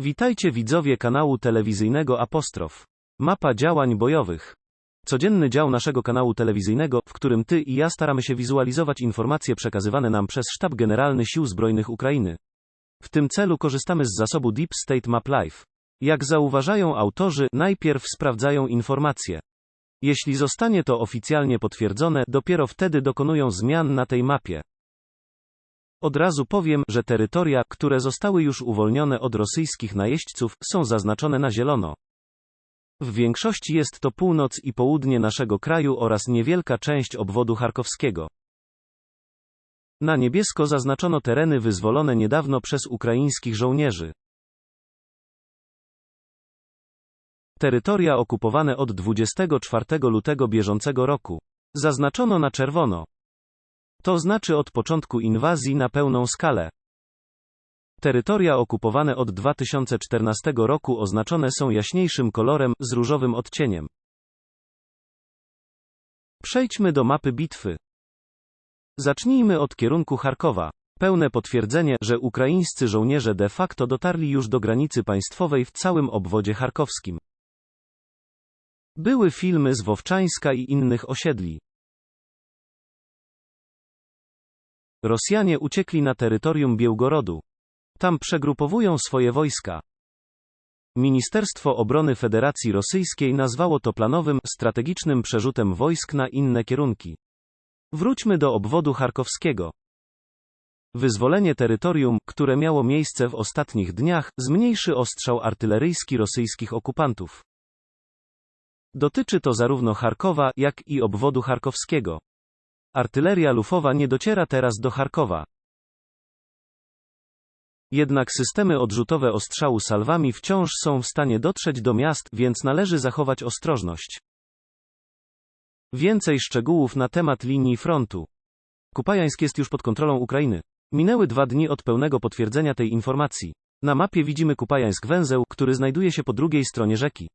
Witajcie widzowie kanału telewizyjnego Apostrof. Mapa działań bojowych. Codzienny dział naszego kanału telewizyjnego, w którym ty i ja staramy się wizualizować informacje przekazywane nam przez Sztab Generalny Sił Zbrojnych Ukrainy. W tym celu korzystamy z zasobu Deep State Map Live. Jak zauważają autorzy, najpierw sprawdzają informacje. Jeśli zostanie to oficjalnie potwierdzone, dopiero wtedy dokonują zmian na tej mapie. Od razu powiem, że terytoria, które zostały już uwolnione od rosyjskich najeźdźców, są zaznaczone na zielono. W większości jest to północ i południe naszego kraju oraz niewielka część obwodu charkowskiego. Na niebiesko zaznaczono tereny wyzwolone niedawno przez ukraińskich żołnierzy. Terytoria okupowane od 24 lutego bieżącego roku. Zaznaczono na czerwono. To znaczy od początku inwazji na pełną skalę. Terytoria okupowane od 2014 roku oznaczone są jaśniejszym kolorem z różowym odcieniem. Przejdźmy do mapy bitwy. Zacznijmy od kierunku Charkowa. Pełne potwierdzenie, że ukraińscy żołnierze de facto dotarli już do granicy państwowej w całym obwodzie charkowskim. Były filmy z Wowczańska i innych osiedli. Rosjanie uciekli na terytorium Białgorodu. Tam przegrupowują swoje wojska. Ministerstwo Obrony Federacji Rosyjskiej nazwało to planowym, strategicznym przerzutem wojsk na inne kierunki. Wróćmy do obwodu charkowskiego. Wyzwolenie terytorium, które miało miejsce w ostatnich dniach, zmniejszy ostrzał artyleryjski rosyjskich okupantów. Dotyczy to zarówno Charkowa, jak i obwodu charkowskiego. Artyleria lufowa nie dociera teraz do Charkowa. Jednak systemy odrzutowe ostrzału salwami wciąż są w stanie dotrzeć do miast, więc należy zachować ostrożność. Więcej szczegółów na temat linii frontu. Kupajańsk jest już pod kontrolą Ukrainy. Minęły dwa dni od pełnego potwierdzenia tej informacji. Na mapie widzimy Kupajańsk węzeł, który znajduje się po drugiej stronie rzeki.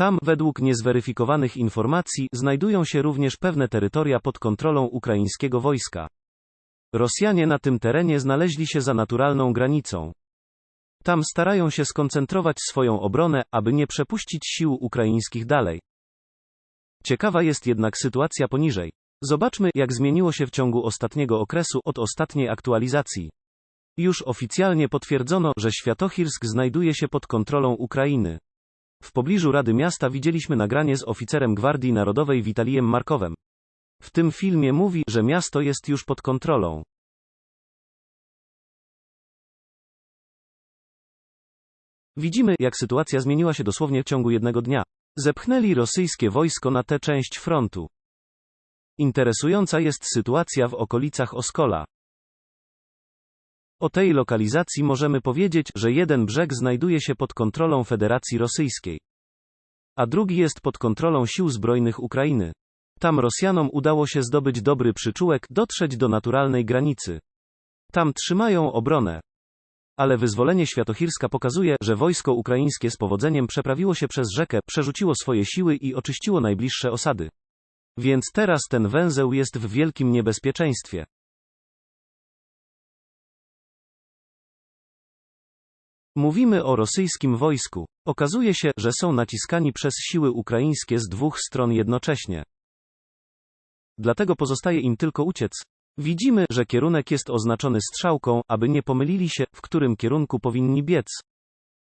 Tam, według niezweryfikowanych informacji, znajdują się również pewne terytoria pod kontrolą ukraińskiego wojska. Rosjanie na tym terenie znaleźli się za naturalną granicą. Tam starają się skoncentrować swoją obronę, aby nie przepuścić sił ukraińskich dalej. Ciekawa jest jednak sytuacja poniżej. Zobaczmy, jak zmieniło się w ciągu ostatniego okresu od ostatniej aktualizacji. Już oficjalnie potwierdzono, że Świętochirsk znajduje się pod kontrolą Ukrainy. W pobliżu Rady Miasta widzieliśmy nagranie z oficerem Gwardii Narodowej Witalijem Markowem. W tym filmie mówi, że miasto jest już pod kontrolą. Widzimy, jak sytuacja zmieniła się dosłownie w ciągu jednego dnia. Zepchnęli rosyjskie wojsko na tę część frontu. Interesująca jest sytuacja w okolicach Oskola. O tej lokalizacji możemy powiedzieć, że jeden brzeg znajduje się pod kontrolą Federacji Rosyjskiej, a drugi jest pod kontrolą sił zbrojnych Ukrainy. Tam Rosjanom udało się zdobyć dobry przyczółek, dotrzeć do naturalnej granicy. Tam trzymają obronę. Ale wyzwolenie Świętochirska pokazuje, że wojsko ukraińskie z powodzeniem przeprawiło się przez rzekę, przerzuciło swoje siły i oczyściło najbliższe osady. Więc teraz ten węzeł jest w wielkim niebezpieczeństwie. Mówimy o rosyjskim wojsku. Okazuje się, że są naciskani przez siły ukraińskie z dwóch stron jednocześnie. Dlatego pozostaje im tylko uciec. Widzimy, że kierunek jest oznaczony strzałką, aby nie pomylili się, w którym kierunku powinni biec.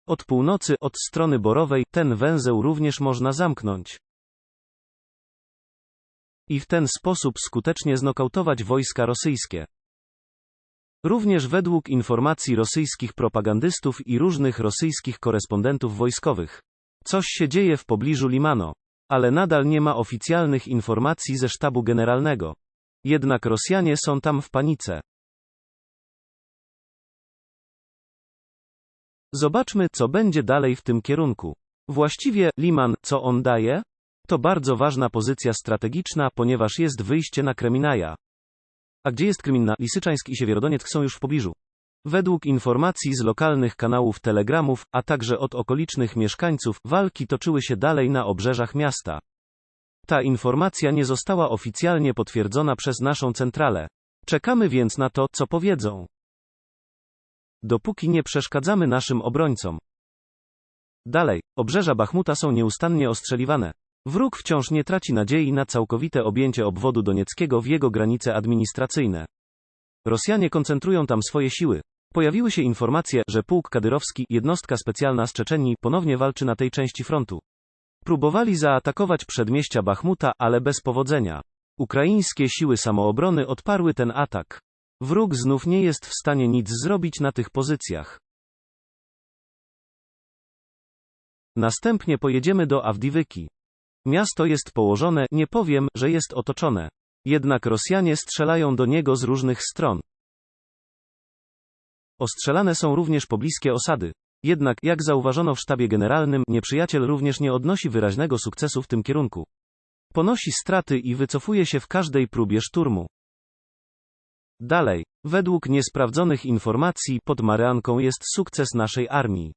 Od północy, od strony borowej, ten węzeł również można zamknąć. I w ten sposób skutecznie znokautować wojska rosyjskie. Również według informacji rosyjskich propagandystów i różnych rosyjskich korespondentów wojskowych. Coś się dzieje w pobliżu Limano. Ale nadal nie ma oficjalnych informacji ze sztabu generalnego. Jednak Rosjanie są tam w panice. Zobaczmy, co będzie dalej w tym kierunku. Właściwie, Liman, co on daje? To bardzo ważna pozycja strategiczna, ponieważ jest wyjście na Kreminaja. A gdzie jest Kryminna, Lisyczańsk i Siewierodoniec są już w pobliżu. Według informacji z lokalnych kanałów telegramów, a także od okolicznych mieszkańców, walki toczyły się dalej na obrzeżach miasta. Ta informacja nie została oficjalnie potwierdzona przez naszą centralę. Czekamy więc na to, co powiedzą. Dopóki nie przeszkadzamy naszym obrońcom, Dalej, obrzeża Bachmuta są nieustannie ostrzeliwane. Wróg wciąż nie traci nadziei na całkowite objęcie obwodu donieckiego w jego granice administracyjne. Rosjanie koncentrują tam swoje siły. Pojawiły się informacje, że pułk kadyrowski, jednostka specjalna z Czeczenii, ponownie walczy na tej części frontu. Próbowali zaatakować przedmieścia Bachmuta, ale bez powodzenia. Ukraińskie siły samoobrony odparły ten atak. Wróg znów nie jest w stanie nic zrobić na tych pozycjach. Następnie pojedziemy do Awdiwyki. Miasto jest położone, nie powiem, że jest otoczone. Jednak Rosjanie strzelają do niego z różnych stron. Ostrzelane są również pobliskie osady. Jednak, jak zauważono w sztabie generalnym, nieprzyjaciel również nie odnosi wyraźnego sukcesu w tym kierunku. Ponosi straty i wycofuje się w każdej próbie szturmu. Dalej, według niesprawdzonych informacji, pod Mareanką jest sukces naszej armii.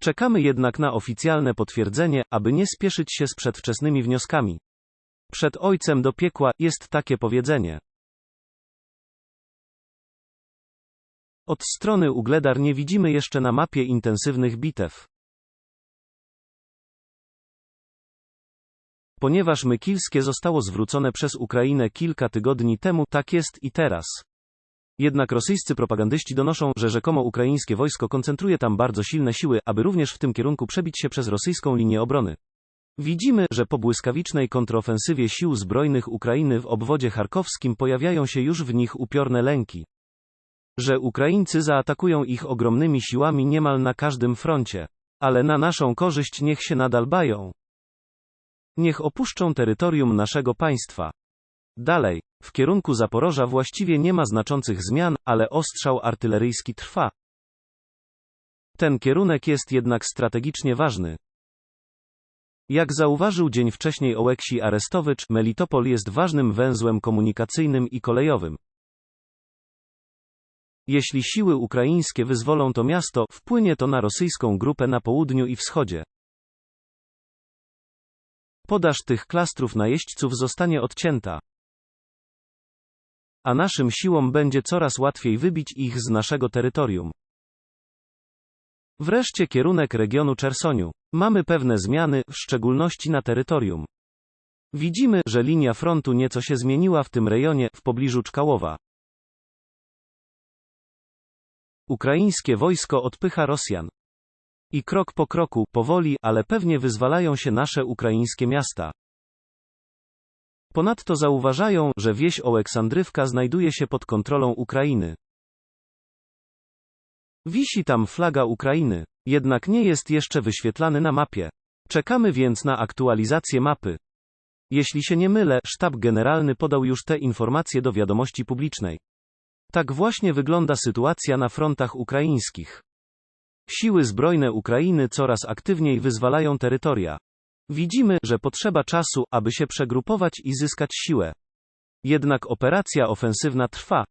Czekamy jednak na oficjalne potwierdzenie, aby nie spieszyć się z przedwczesnymi wnioskami. Przed ojcem do piekła jest takie powiedzenie. Od strony Ugledar nie widzimy jeszcze na mapie intensywnych bitew. Ponieważ Mykilskie zostało zwrócone przez Ukrainę kilka tygodni temu, tak jest i teraz. Jednak rosyjscy propagandyści donoszą, że rzekomo ukraińskie wojsko koncentruje tam bardzo silne siły, aby również w tym kierunku przebić się przez rosyjską linię obrony. Widzimy, że po błyskawicznej kontrofensywie sił zbrojnych Ukrainy w obwodzie charkowskim pojawiają się już w nich upiorne lęki. Że Ukraińcy zaatakują ich ogromnymi siłami niemal na każdym froncie. Ale na naszą korzyść niech się nadal bają. Niech opuszczą terytorium naszego państwa. Dalej, w kierunku Zaporoża właściwie nie ma znaczących zmian, ale ostrzał artyleryjski trwa. Ten kierunek jest jednak strategicznie ważny. Jak zauważył dzień wcześniej Oleksij Arestowicz, Melitopol jest ważnym węzłem komunikacyjnym i kolejowym. Jeśli siły ukraińskie wyzwolą to miasto, wpłynie to na rosyjską grupę na południu i wschodzie. Podaż tych klastrów najeźdźców zostanie odcięta. A naszym siłom będzie coraz łatwiej wybić ich z naszego terytorium. Wreszcie kierunek regionu Czersoniu. Mamy pewne zmiany, w szczególności na terytorium. Widzimy, że linia frontu nieco się zmieniła w tym rejonie, w pobliżu Czkałowa. Ukraińskie wojsko odpycha Rosjan. I krok po kroku, powoli, ale pewnie wyzwalają się nasze ukraińskie miasta. Ponadto zauważają, że wieś Oleksandrywka znajduje się pod kontrolą Ukrainy. Wisi tam flaga Ukrainy, jednak nie jest jeszcze wyświetlany na mapie. Czekamy więc na aktualizację mapy. Jeśli się nie mylę, sztab generalny podał już te informacje do wiadomości publicznej. Tak właśnie wygląda sytuacja na frontach ukraińskich. Siły zbrojne Ukrainy coraz aktywniej wyzwalają terytoria. Widzimy, że potrzeba czasu, aby się przegrupować i zyskać siłę. Jednak operacja ofensywna trwa.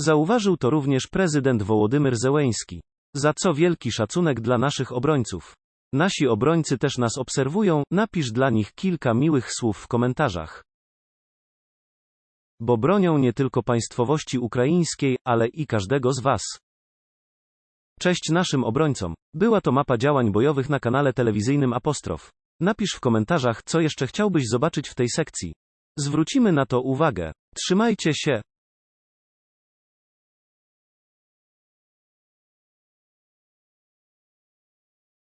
Zauważył to również prezydent Wołodymyr Zełeński. Za co wielki szacunek dla naszych obrońców. Nasi obrońcy też nas obserwują, napisz dla nich kilka miłych słów w komentarzach. Bo bronią nie tylko państwowości ukraińskiej, ale i każdego z Was. Cześć naszym obrońcom. Była to mapa działań bojowych na kanale telewizyjnym Apostrof. Napisz w komentarzach, co jeszcze chciałbyś zobaczyć w tej sekcji. Zwrócimy na to uwagę. Trzymajcie się.